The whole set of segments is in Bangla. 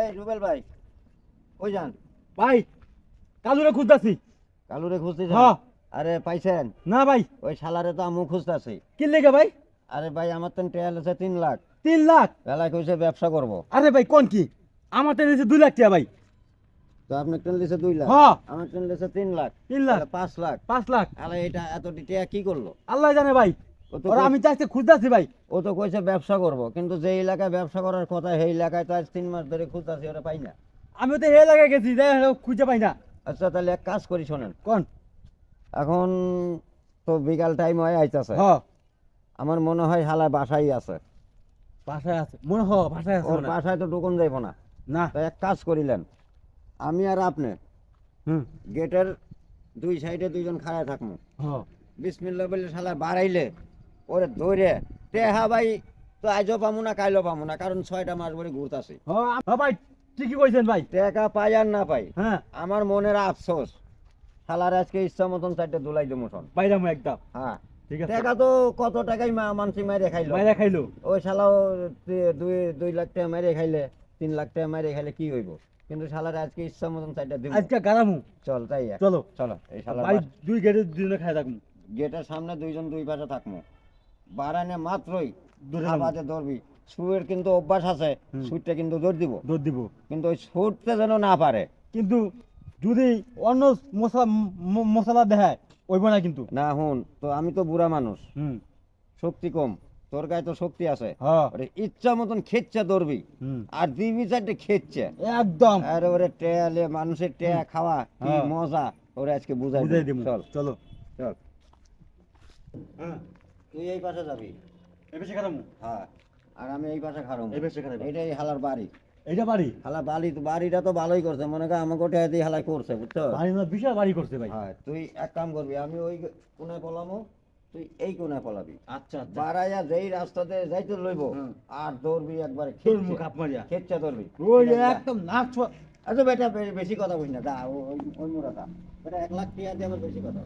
এই রুবেল ভাই কই যান? ভাই কালুরে খুঁজতাছি। কালুরে খুঁজতেছেন হ্যাঁ। আরে পাইছেন? না ভাই। ওই শালারে তো আমু খুঁজতেছি। কি লেগে ভাই? আরে ভাই আমার তো টেয়াল আছে তিন লাখ। তিন লাখ? বেলায় কইছে ব্যবসা করব। আরে ভাই কোন কি? আমার তো নিয়েছে দুই লাখ টাকা ভাই। তো আপনি ট্রেন লিছে দুই লাখ। হ্যাঁ। আমার ট্রেন লিছে তিন লাখ। তিন লাখ। পাঁচ লাখ। পাঁচ লাখ। আরে এটা এত টিয়া কি করল? আল্লাহ জানে ভাই। আমি চাইছে খুঁজতাছি ভাই। ও তো কইছে ব্যবসা করব কিন্তু যে এলাকায় ব্যবসা করার কথা সেই এলাকায় তো আজ তিন মাস ধরে খুঁজতেছি ওরা পাই না। আমি তো হে লাগে গেছি যাই খুঁজে পাই না। আচ্ছা তাহলে এক কাজ করি শোনেন। কোন? এখন তো বিকাল টাইম হয়ে আইতাছে। হ। আমার মনে হয় হালা বাসায় আছে। ভাষায় আছে। মনে হ ভাষায় আছে ওর হয়। বাসায় তো ঢুকুন যাইব না। না। তো এক কাজ করিলেন আমি আর আপনি হুম। গেটের দুই সাইডে দুইজন খাড়া থাকব হ। বিসমিল্লা বলে শালা বাড়াইলে ওরে ধরে টেহা ভাই তো আজও পামু না কাইলও পামু না কারণ ছয়টা মাস ভরে ঘুরতাছি হ ভাই ঠিকই কইছেন ভাই। টেকা পাই আর না পাই। হ্যাঁ। আমার মনের আফসোস শালার আজকে ইচ্ছা মতন চারটে দুলাই দেবো শোন। বাইরামু একদম। হ্যাঁ। ঠিক আছে। টাকা তো কত টাকাই মা- মানসি মাইরে খাইলো মাইরা খাইলো ওই শালাও দুই দুই লাখ টাকা মাইরে খাইলে তিন লাখ টাকা মাইরে খাইলে কি হইব? কিন্তু শালার আজকে ইচ্ছা মতন চারটা দিব। আজকে গারামু। চল তাই চলো। চলো এই শালার দুই গেটে দুজনে খাই থাকব গেটের সামনে দুইজন দুই পাশে থাকব বারানে মাত্রই আবাজে ধরবি। সুয়ের কিন্তু অভ্যাস আছে সুরটা কিন্তু দৌড় দিব। দৌড় দিব। কিন্তু ওই ছুটতে যেন না পারে। কিন্তু যদি অন্য মশলা মশলা দেখায় ওইব না কিন্তু। না হুন তো আমি তো বুড়া মানুষ। হুম। শক্তি কম তোর গায়ে তো শক্তি আছে। হ্যাঁ। ইচ্ছা মতন খেচ্ছে ধরবি। আর দিবি চারটে খেচ্ছে একদম। আর ওরে টেয়ালে মানুষের টেয়া খাওয়া কি হ্যাঁ। মজা। ওরে আজকে বুঝাই চল। চলো। চল। হ্যাঁ। তুই এই পাশে যাবি। এই বেশি খারাপ হ্যাঁ আর আমি এই পাশে খারো এই পাশে খারাপ। এটাই হালার বাড়ি। এইটা বাড়ি? হালা বাড়ি বাড়িটা তো ভালোই করছে। মনে কর আমাকে ওটা দিয়ে হালাই করছে বুঝছ? বাড়ি না বিশাল বাড়ি করছে ভাই। হ্যাঁ তুই এক কাম করবি আমি ওই কোনায় পলামো তুই এই কোনায় পলাবি। আচ্ছা আচ্ছা। বাড়াইয়া যেই রাস্তাতে যাইতে লইব আর দৌড়বি একবারে তোর মুখ হাত মারিয়া। খেচ্ছে দৌড়বি ওই। একদম নাক ছোঁয়া আচ্ছা বেটা বেশি কথা বলিস না দা ওই ওই মোড়াটা। বেটা এক লাখ টাকা দিয়ে আমার বেশি কথা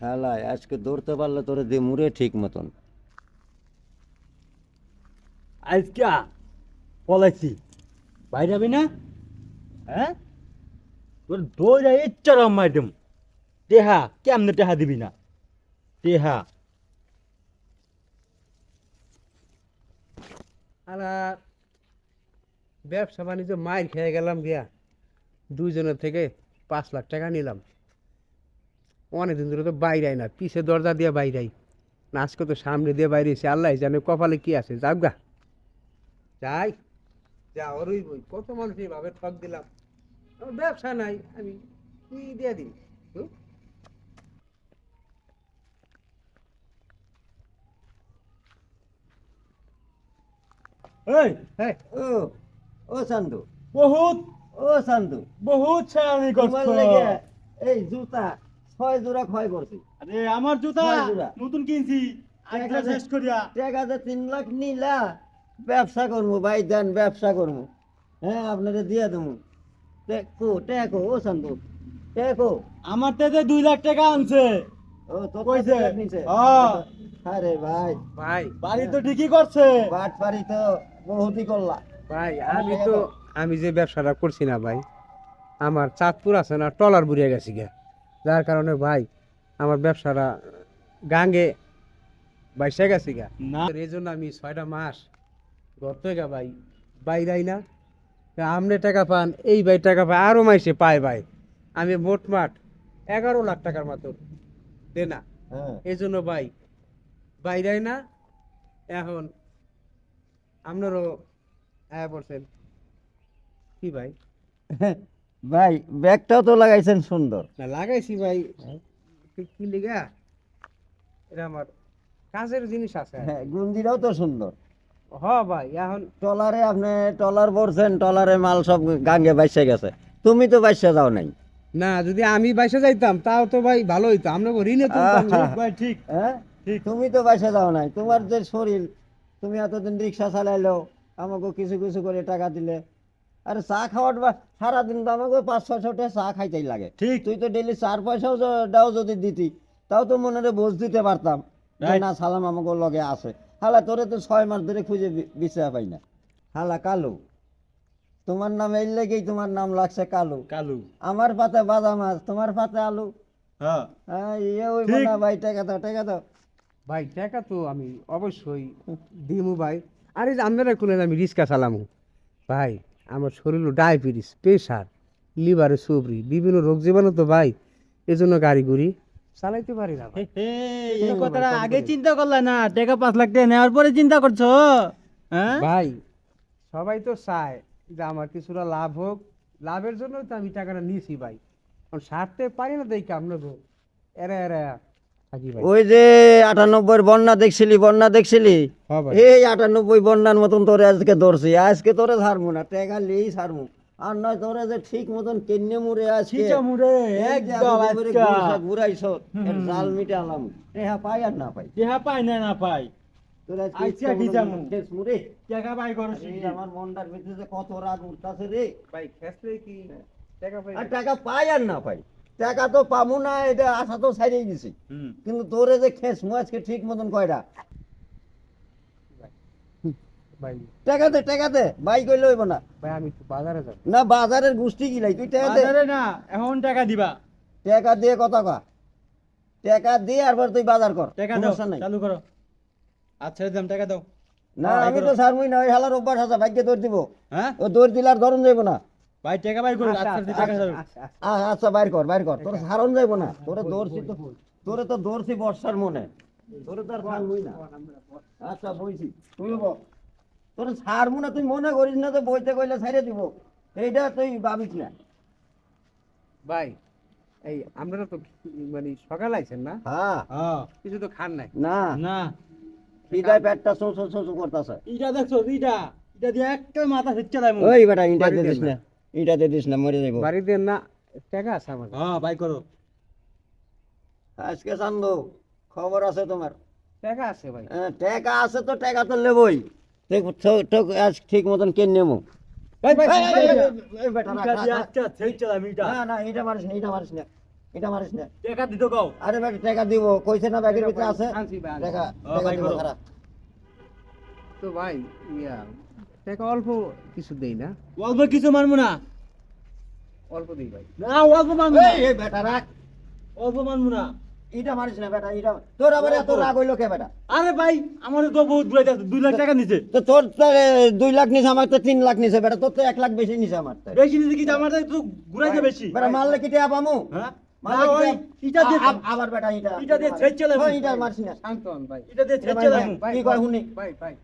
শালায় আজকে দৌড়তে পারলে তোরে দে মুড়ে ঠিক মতন। আজকে পলাইছি। বাইরে যাবি না? হ্যাঁ? তোর দৌড়া ইচ্ছা রাম মাইডম টেহা কেমনে টেহা দিবি না? টেহা। আর ব্যবসা বাণিজ্য মাইর খেয়ে গেলাম গিয়া। দুইজনের থেকে পাঁচ লাখ টাকা নিলাম। অনেকদিন ধরে তো বাইরাই না পিছে দরজা দিয়ে বাইরাই না আজকে তো সামনে দিয়ে বাইরেছি আল্লাহ জানে কপালে কি আছে। যাক গা। যাই। যা ওরই বই। কত মানুষ এইভাবে ঠক দিলাম। আমার ব্যবসা নাই আমি কি দিয়ে দিই হুম? এই হ্যাঁ ও ও সান্দু। বহুত। ও সান্দু। বহুত ছায়ানি করছ এই জুতা। ছয় জোড়া ক্ষয় করছি আরে আমার জুতা নতুন কিনছি। শেষ করিয়া। তিন লাখ নিলা ব্যবসা করব ভাই দেন ব্যবসা করব। হ্যাঁ আপনাকে দিয়ে দেবো। টেকো টেকো ও সান্দু টেকো আমার থেকে দুই লাখ টাকা আনছে। ও তো কইছে? নিছে। আরে ভাই। ভাই। বাড়ি তো ঠিকই করছে। বাট তো বহুতই করলা। ভাই আমি তো আমি যে ব্যবসাটা করছি না ভাই আমার চাঁদপুর আছে না টলার বুড়িয়ে গেছি গে যার কারণে ভাই আমার ব্যবসাটা গাঙ্গে বাইসে গেছি গা। না। এই জন্য আমি ছয়টা মাস ঘর থেকে ভাই বাইরাই না। তা আপনি টাকা পান এই ভাই টাকা পায় আরও মাইসে পায় ভাই। আমি মোটমাট এগারো লাখ টাকার মতো দেনা হ্যাঁ। এই জন্য ভাই বাইরাই না। এখন আপনারও হ্যাঁ পড়ছেন। কি ভাই? ভাই ব্যাগটাও তো লাগাইছেন সুন্দর। না লাগাইছি ভাই। কি- কি লিগা? এটা আমার কাজের জিনিস আছে হ্যাঁ গুন্দিরাও তো সুন্দর। হ ভাই এখন টলারে আপনি টলার পরছেন টলারে মাল সব গাঙ্গে বাইসে গেছে। তুমি তো বাইসে যাও নাই। না যদি আমি বাইসে যাইতাম তাও তো ভাই ভালো হইতো। আমরা ঋণে। আহা। ভাই ঠিক। হ্যাঁ? ঠিক। তুমি তো বাইসে যাও নাই। তোমার যে শরীর তুমি এতদিন রিক্সা চালাইলো আমাকে কিছু কিছু করে টাকা দিলে। আরে চা খাওয়ার বা সারাদিন তো আমাকে ওই পাঁচ ছয়শো টাকা চা খাইতেই লাগে। ঠিক। তুই তো ডেলি চার পয়সাও দাও যদি দিতি তাও তো মনে রে বোঝ দিতে পারতাম না সালাম আমাকে লগে আছে। হালা তোরে তো ছয় মাস ধরে খুঁজে বিচার পাই না। হালা কালু তোমার নাম এই লেগেই তোমার নাম লাগছে কালু। কালু। আমার পাতে বাদাম মাছ তোমার পাতে আলু। হ্যাঁ। ইয়ে ওই ঠিক। না ভাই টাকা দাও টাকা দাও। ভাই টাকা তো আমি অবশ্যই দিমু ভাই। আরে আপনারা খুলেন আমি রিক্সা চালামু। ভাই আমার শরীরে ডায়াবেটিস প্রেশার লিভারে সুবরি বিভিন্ন রোগ জীবাণু তো ভাই এজন্য গাড়ি ঘুরি। চালাইতে পারি না। এই কথাটা আগে চিন্তা করলে না টাকা পাঁচ লাখ টাকা নেওয়ার পরে চিন্তা করছ? হ্যাঁ? ভাই সবাই তো চায় যে আমার কিছুটা লাভ হোক। লাভের জন্য তো আমি টাকাটা নিয়েছি ভাই। কারণ সারতে পারি না দেখি আপনাকে এরা এরা ওই যে আটানব্বই বন্যা দেখছিলি বন্যা দেখছিলি? হ্যাঁ এই আটানব্বই বন্যার মতন তোরে আজকে ধরছি। আজকে তোরে ছাড়বো না টাকা লিয়েই ছাড়বো। আর নয় তোরে যে ঠিক মতন কেন্নে মুড়ে আজকে। ঘুরাইছো, জাল মিটে আলাম টেহা পাই আর না পাই? পাই না না পাই। আমার মনটার ভিতরে কত রাগ উঠতাছে রে। ভাই খেসলে কি? টাকা পাই আর টাকা পাই আর না পাই। টাকা তো পাবো না এটা আশা তো ছাড়িয়ে হুম। কিন্তু তোরে যে খেস মু আজকে ঠিক মতন কয়টা ভাই। টাকা দে টাকা দে বাই কইলে হইব না। ভাই আমি বাজারে যাব। না বাজারের গিলাই তুই টাকা দে। বাজারে না এখন টাকা দিবা। টাকা দিয়ে কথা কয়া টাকা দিয়ে আর তুই বাজার কর। টাকা দাও নাই। চালু করো। আচ্ছা দাম টাকা দাও। না আমি তো। সারমুই না ওই হালার অভ্যাস আছে ভাগ্যে দৌড় দিব। হ্যাঁ? ও দৌড় দিলে আর ধরন যাইব না। ভাই টাকা পাই করো আচ্ছা দি টাকা দাও আ- আচ্ছা বাইর কর বাইর কর। তোর সারণ যাইব না। তোরে দৌড়ছি তো তোরে তো দৌড়ছি বর্ষার মনে। তোরে তো আর না। আচ্ছা বইছি। তুই বল তোর সারমু না তুই মনে করিস না তো বইতে কইলে ছাইরে দিব। এইটা তুই ভাবিস না। ভাই এই আপনারা তো মানে সকাল আইছেন না? হ্যাঁ। হ্যাঁ। কিছু তো খান নাই? না। না। হৃদয় পেটটা শো করতেছে। ইটা দেখছ ইটা। ইটা দিয়ে একটা মাথা ফিচ্ছে দেয় ওই বেটা ইটা দিস না। ইটা দিস না মরে যাইব। বাড়িতে না টাকা আছে আমার হ্যাঁ ভাই করো। আজকে চান্দু খবর আছে তোমার? টাকা আছে ভাই। হ্যাঁ, টাকা আছে তো টাকা তো লেবই ঠিক- তো- তো আজ ঠিক মতন কেন নেব? ভাই ভাই টাকা আরে দিব কইছে না ব্যাগের ভিতরে আছে? টাকা হ্যাঁ, টাকা দিব করো। তো ভাই ইয়া টাকা অল্প কিছু দেই না। অল্প কিছু মানবো না। অল্প দেই ভাই। না অল্প মানবো এই, এই বেটা রাখ। অল্প মানবো না। এটা মারিস না বেটা এটা তোর আবার এত রাগ হইল কে বেটা? আরে ভাই আমার তো বহুত আছে দুই লাখ টাকা নিছে। তো তোর তো দুই লাখ নিছে আমার তো তিন লাখ নিছে বেটা। তোর তো এক লাখ বেশি নিছে আমার বেশি নিছে কি আমার তো ঘুরাইছে বেশি। বেটা মারলে কি টেয়া পামু? হ্যাঁ? ইটা আবার বেটা এটা ইটা দিয়ে ছেঁচে লেবো। ওই, ইটা মারিস না। শান্ত হন ভাই। এটা দিয়ে দেবো ভাই কি কয় শুনি? ভাই ভাই।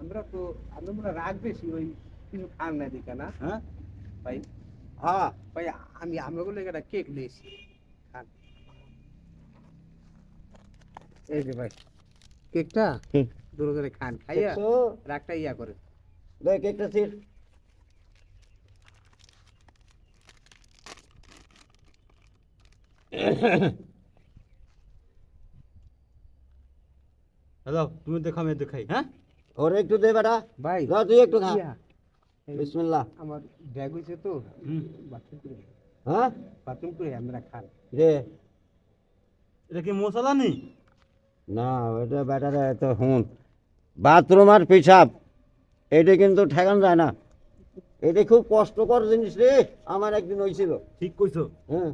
আমরা তো আমরা মনে রাগ বেশি ওই কিছু খান না দিকা না? হ্যাঁ? ভাই? হ্যাঁ। ভাই আমি আমাকে লেগে একটা কেক নিয়েছি। খান। এই যে ভাই কেকটা। দূরে করে খান খাইয়া? রাগটা ইয়া করে। দেখ একটা সিট হ্যালো তুমি দেখো আমি দেখাই। হ্যাঁ? ওর একটু দে বেটা। ভাই যা তুই একটু খা। বিসমিল্লাহ। আমার ব্যাগ হয়েছে তো। বাথরুম করে হ্যাঁ? বাথরুম করে আমরা খান রে এটা কি মশলা নেই না ওটা বেটারে তো হুন। বাথরুম আর পেশাব এটা কিন্তু ঠেকান যায় না। এটা খুব কষ্টকর জিনিস রে আমার একদিন হয়েছিল ঠিক কইছো। হ্যাঁ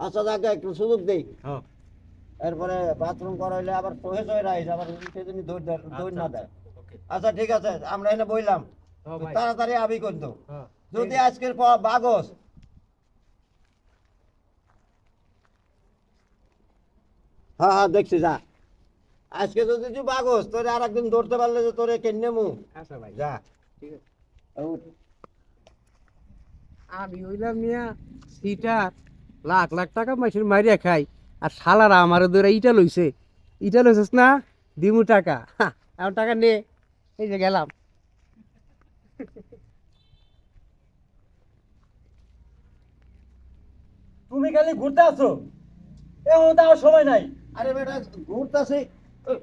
আচ্ছা যাকে একটু সুযোগ দেই। হ্যাঁ। এরপরে বাথরুম করাইলে আবার সহে সহে রাইস আবার দৌড় দেয়- দৌড় না দেয় ওকে আচ্ছা ঠিক আছে আমরা এনে বইলাম। হ্যাঁ তাড়াতাড়ি আবি কিন্তু। হ্যাঁ। যদি আজকের পর বাগস। হ্যাঁ হ্যাঁ দেখছি যা। আজকে যদি তুই বাগস তোরে আর একদিন ধরতে পারলে যে তোরে কেনে মু আচ্ছা ভাই। যা। ঠিক আছে। আমি হইলাম মিয়া সিটার। লাখ লাখ টাকা মারিয়া খাই। আর শালারা আমার ধরে ইটা লইছে। ইটা লইছিস না? দিমু টাকা। হা, টাকা নে। এই যে গেলাম। তুমি খালি ঘুরতে আসো। এমন তো আমার সময় নাই। আরে বেটা ঘুরতাছি। ওই,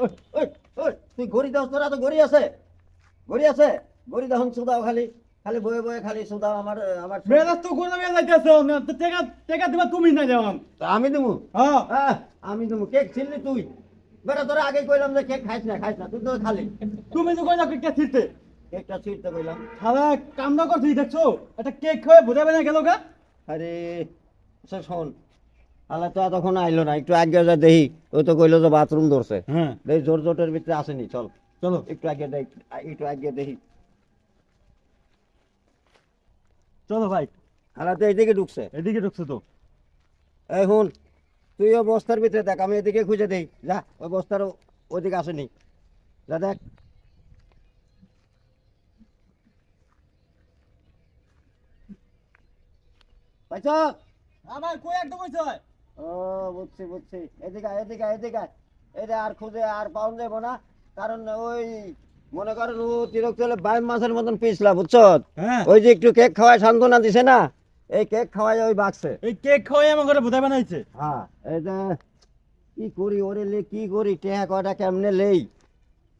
ওই, ওই, ওই, তুই ঘড়ি দাও তোরা তো ঘড়ি আছে। ঘড়ি আছে? ঘড়ি দাও শুধাও খালি। খালি বয়ে বয়ে খালি সুদা আমার আমার মেজাজ তো ঘুরে মেয়ে যাইতেছে তো টাকা টাকা দিবা তুমি না তা আমি দেবো হ্যাঁ। আমি দেবো কেক ছিললি তুই? বেটা তোরা আগে কইলাম যে কেক খাইস না খাইস না তুই তো খালি। তুমি তো কইলা কেক ছিড়তে। কেকটা ছিঁড়তে কইলাম। শালা কাম না করছিস দেখছ একটা কেক খাওয়া বোঝাবে না গেল গা। আরে আচ্ছা শোন আল্লাহ তো এতক্ষণ আইলো না একটু আগে যা দেখি ওই তো কইলো যে বাথরুম ধরছে। হ্যাঁ। দেখি জোর জোটের ভিতরে আসেনি চল। চলো। একটু আগে দেখ একটু আগে দেখি। চলো ভাই। আল্লাহ তো এইদিকে ঢুকছে। এদিকে ঢুকছো তো। এই হুন তুই ওই বস্তার ভিতরে দেখ আমি এদিকে খুঁজে দেই। যা ওই বস্তার ওদিকে আসেনি। যা দেখ। পাইছ? আমার কই একদম হইছে? ও বুঝছি বুঝছি। এদিকে এদিকে এদিকে। এটা আর খুঁজে আর পাউন যাব না। কারণ ওই মনে করেন মতন পিছলা বুঝছ? হ্যাঁ। ওই যে একটু কেক খাওয়ায় সান্ত্বনা দিছে না? এই কেক খাওয়াই ওই বাক্সে। এই কেক খাওয়াই আমার ঘরে বোঝাবে না হইছে হ্যাঁ এটা কি করি ওরে লে কি করি টেহা কয়টা কেমনে লেই?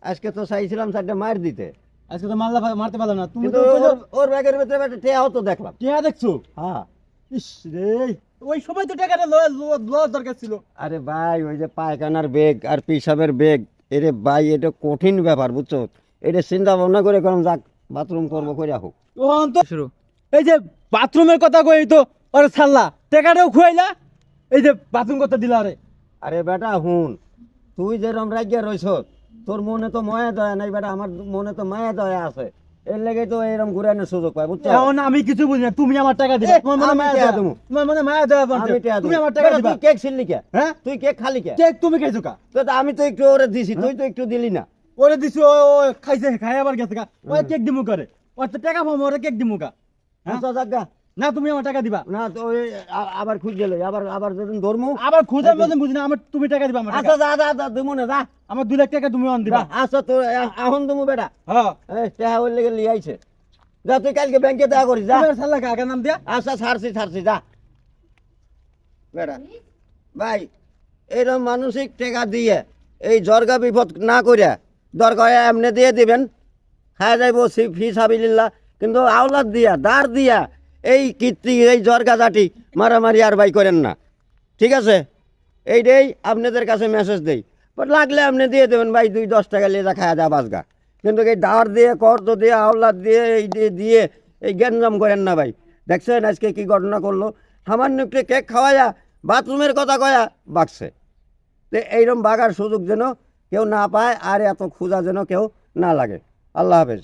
আজকে তো চাইছিলাম চারটে মার দিতে। আজকে তো মারলা মারতে পারলাম না। তুমি তো ওর- ব্যাগের ভিতরে একটা টেহাও তো দেখলাম। টিয়া দেখছ? হ্যাঁ। ইস রে ওই সময় তো টাকাটা লওয়ার দরকার ছিল। আরে ভাই ওই যে পায়খানার বেগ আর পিসাবের বেগ এরে ভাই এটা কঠিন ব্যাপার বুঝছ? এটা চিন্তা ভাবনা করে করলাম যাক বাথরুম করব করে হোক। ও তো শুরু। এই যে বাথরুমের কথা কই তো? আরে ছাড়লা টেকাটাও খুয়াইলা? এই যে বাথরুম করতে দিলা আরে। আরে বেটা হুন তুই যেরকম রাজ্যে রইছ তোর মনে তো মায়া দয়া নাই বেটা আমার মনে তো মায়া দয়া আছে। এর লেগে তো এরকম ঘুরানোর সুযোগ পাই বুঝছ? এখন আমি কিছু বুঝি না তুমি আমার টাকা দিবা। তোমার মনে মায়া দেয়া? দেবো। তোমার মনে মায়া দেওয়া আমি তুমি আমার টাকা দিবা। কেক ছিললি কে? হ্যাঁ? তুই কেক খালি কে? কেক তুমি খাইছো কা? তো আমি তো একটু ওরে দিছি তুই তো একটু দিলি না। ওরে দিছি ও ও খাইছে খাই আবার গেছে কা। ওই কেক দিমু করে? ওর তো টাকা পাবো ওরে কেক দিমু কা। না তুমি আমার টাকা দিবা। না তো আবার খুঁজে লই আবার আবার যদি ধর্ম আবার খুঁজে মতন বুঝি না আমার তুমি টাকা দিবা আমার আচ্ছা টাকা। যা না যা। আমার দুই লাখ টাকা তুমি অন দিবা। আচ্ছা তো এখন দিমু বেটা। হ্যাঁ। এই টেহা ওর লেগে লিয়ে আইছে। যা তুই কালকে ব্যাংকে দেখা করিস যা। তুমি ছাড়লা কাকা নাম দিয়া? আচ্ছা ছাড়ছি ছাড়ছি যা। বেটা ভাই এরকম মানসিক টেকা দিয়ে এই জর্গা বিপদ না করিয়া দরকার হয় এমনি দিয়ে দিবেন। খাওয়া যাইব ফি সাবিল্লা কিন্তু আওলাদ দিয়া দাঁড় দিয়া এই কীর্তি, এই জর্গা জাতি মারামারি আর ভাই করেন না। ঠিক আছে? এইটাই আপনাদের কাছে মেসেজ দেই। বাট লাগলে আপনি দিয়ে দেবেন, ভাই, দুই দশ টাকা লেজা খাওয়া যা বাসগা কিন্তু এই দাঁড় দিয়ে, কর্দ দিয়ে, আওলাদ দিয়ে, এই দিয়ে দিয়ে এই গ্যাঞ্জাম করেন না ভাই। দেখছেন আজকে কি ঘটনা করল? সামান্য একটু কেক খাওয়ায়া, বাথরুমের কথা কয়া বাকছে তো এইরকম বাগার সুযোগ যেন কেউ না পায় আর এত খোঁজা যেন কেউ না লাগে। আল্লাহ হাফেজ।